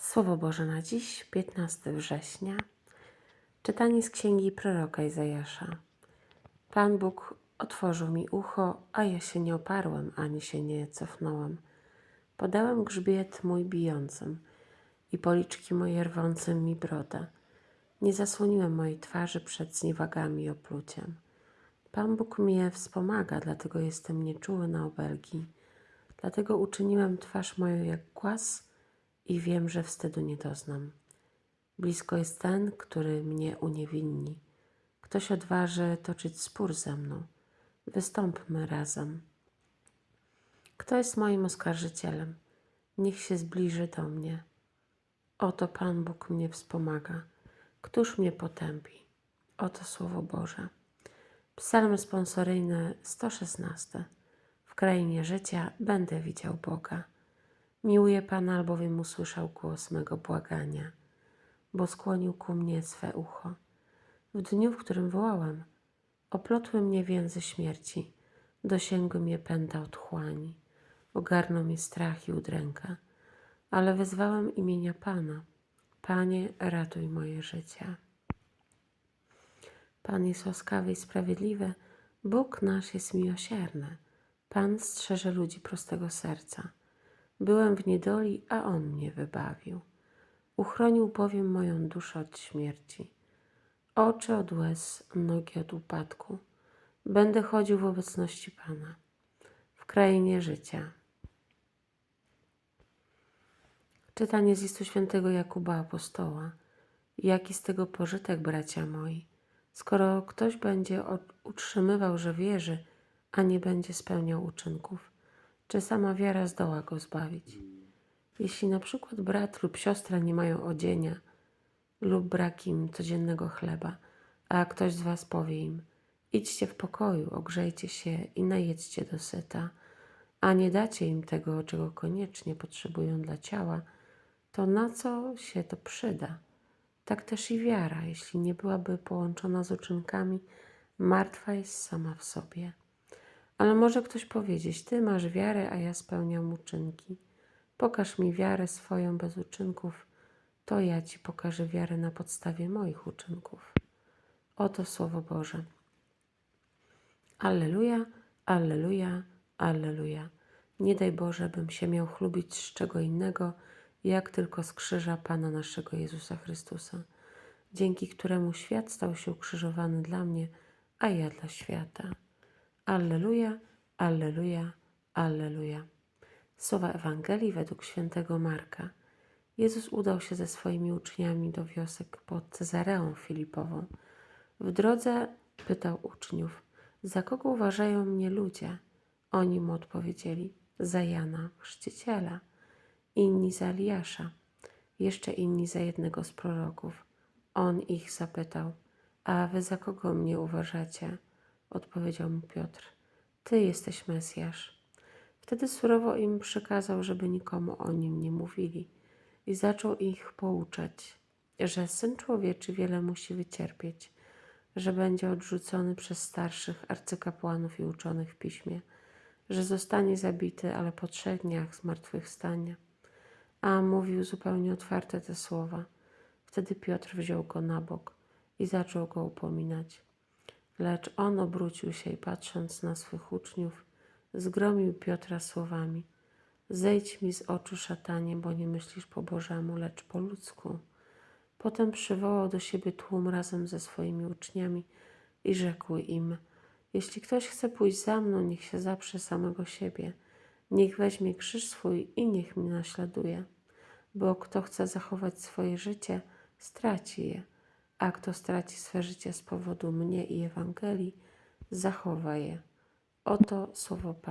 Słowo Boże na dziś, 15 września. Czytanie z księgi proroka Izajasza. Pan Bóg otworzył mi ucho, a ja się nie oparłem, ani się nie cofnąłem. Podałem grzbiet mój bijącym i policzki moje rwącym mi brodę. Nie zasłoniłem mojej twarzy przed zniewagami i opluciem. Pan Bóg mnie wspomaga, dlatego jestem nieczuły na obelgi. Dlatego uczyniłem twarz moją jak głaz i wiem, że wstydu nie doznam. Blisko jest ten, który mnie uniewinni. Ktoś odważy toczyć spór ze mną. Wystąpmy razem. Kto jest moim oskarżycielem? Niech się zbliży do mnie. Oto Pan Bóg mnie wspomaga. Któż mnie potępi? Oto Słowo Boże. Psalm sponsoryjny 116. W krainie życia będę widział Boga. Miłuję Pana, albowiem usłyszał głos mego błagania, bo skłonił ku mnie swe ucho. W dniu, w którym wołałem, oplotły mnie więzy śmierci, dosięgły mnie pęta otchłani, ogarnął mnie strach i udręka, ale wezwałem imienia Pana. Panie, ratuj moje życie. Pan jest łaskawy i sprawiedliwy, Bóg nasz jest miłosierny. Pan strzeże ludzi prostego serca. Byłem w niedoli, a On mnie wybawił. Uchronił bowiem moją duszę od śmierci. Oczy od łez, nogi od upadku. Będę chodził w obecności Pana, w krainie życia. Czytanie z listu świętego Jakuba Apostoła. Jaki z tego pożytek, bracia moi? Skoro ktoś będzie utrzymywał, że wierzy, a nie będzie spełniał uczynków, czy sama wiara zdoła go zbawić? Jeśli na przykład brat lub siostra nie mają odzienia lub brak im codziennego chleba, a ktoś z was powie im: idźcie w pokoju, ogrzejcie się i najedźcie do syta, a nie dacie im tego, czego koniecznie potrzebują dla ciała, to na co się to przyda? Tak też i wiara, jeśli nie byłaby połączona z uczynkami, martwa jest sama w sobie. Ale może ktoś powiedzieć: Ty masz wiarę, a ja spełniam uczynki. Pokaż mi wiarę swoją bez uczynków, to ja ci pokażę wiarę na podstawie moich uczynków. Oto Słowo Boże. Alleluja, alleluja, alleluja. Nie daj Boże, bym się miał chlubić z czego innego, jak tylko z krzyża Pana naszego Jezusa Chrystusa, dzięki któremu świat stał się ukrzyżowany dla mnie, a ja dla świata. Alleluja, alleluja, alleluja. Słowa Ewangelii według świętego Marka. Jezus udał się ze swoimi uczniami do wiosek pod Cezareą Filipową. W drodze pytał uczniów, za kogo uważają mnie ludzie? Oni mu odpowiedzieli, za Jana Chrzciciela, inni za Eliasza, jeszcze inni za jednego z proroków. On ich zapytał, a wy za kogo mnie uważacie? Odpowiedział mu Piotr, ty jesteś Mesjasz. Wtedy surowo im przekazał, żeby nikomu o nim nie mówili i zaczął ich pouczać, że Syn Człowieczy wiele musi wycierpieć, że będzie odrzucony przez starszych arcykapłanów i uczonych w piśmie, że zostanie zabity, ale po trzech dniach zmartwychwstanie. A mówił zupełnie otwarte te słowa. Wtedy Piotr wziął go na bok i zaczął go upominać. Lecz on obrócił się i patrząc na swych uczniów, zgromił Piotra słowami: Zejdź mi z oczu, szatanie, bo nie myślisz po Bożemu, lecz po ludzku. Potem przywołał do siebie tłum razem ze swoimi uczniami i rzekł im: Jeśli ktoś chce pójść za mną, niech się zaprze samego siebie, niech weźmie krzyż swój i niech mnie naśladuje. Bo kto chce zachować swoje życie, straci je, a kto straci swe życie z powodu mnie i Ewangelii, zachowa je. Oto słowo Pana.